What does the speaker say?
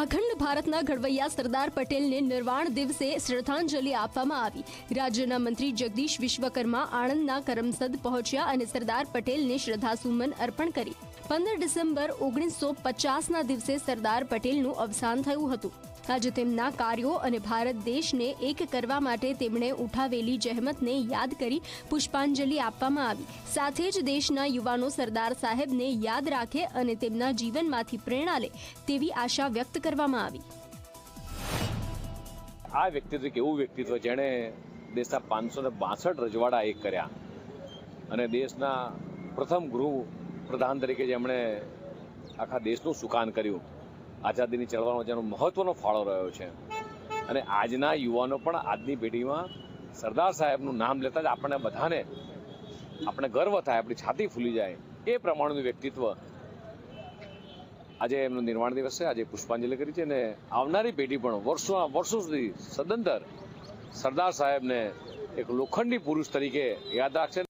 અખંડ ભારતના ઘડવૈયા સરદાર પટેલને નિર્વાણ દિવસે શ્રદ્ધાંજલિ આપવામાં આવી. રાજ્યના મંત્રી જગદીશ વિશ્વકર્મા આણંદના કરમસદ પહોંચ્યા અને સરદાર પટેલને શ્રદ્ધાસુમન અર્પણ કરી. પંદર ડિસેમ્બર ઓગણીસો પચાસના દિવસે સરદાર પટેલનું અવસાન થયું હતું. આજે તેમના કાર્યો અને ભારત દેશને એક કરવા માટે તેમણે ઉઠાવેલી જહેમતને યાદ કરી પુષ્પાંજલિ આપવામાં આવી. સાથે જ દેશના યુવાનો સરદાર સાહેબને યાદ રાખે અને તેમના જીવનમાંથી પ્રેરણા લે તેવી આશા વ્યક્ત કરવામાં આવી. આ વ્યક્તિત્વ એક એવું વ્યક્તિત્વ જેણે દેશના પાંચસો ને બાસઠ રજવાડા એક કર્યા. અને દેશના પ્રથમ ગૃહ પ્રધાન તરીકે જેમણે આખા દેશનું સુકાન કર્યું. આઝાદીની ચળવળમાં જેનો મહત્વનો ફાળો રહ્યો છે. અને આજના યુવાનો પણ આજની પેઢીમાં સરદાર સાહેબનું નામ લેતા જ આપણને બધાને આપણે ગર્વ થાય, આપણી છાતી ફૂલી જાય. એ પ્રમાણનું વ્યક્તિત્વ આજે એમનો નિર્માણ દિવસ છે. આજે પુષ્પાંજલિ કરી છે અને આવનારી પેઢી પણ વર્ષો વર્ષો સુધી સદંતર સરદાર સાહેબને એક લોખંડી પુરુષ તરીકે યાદ રાખશે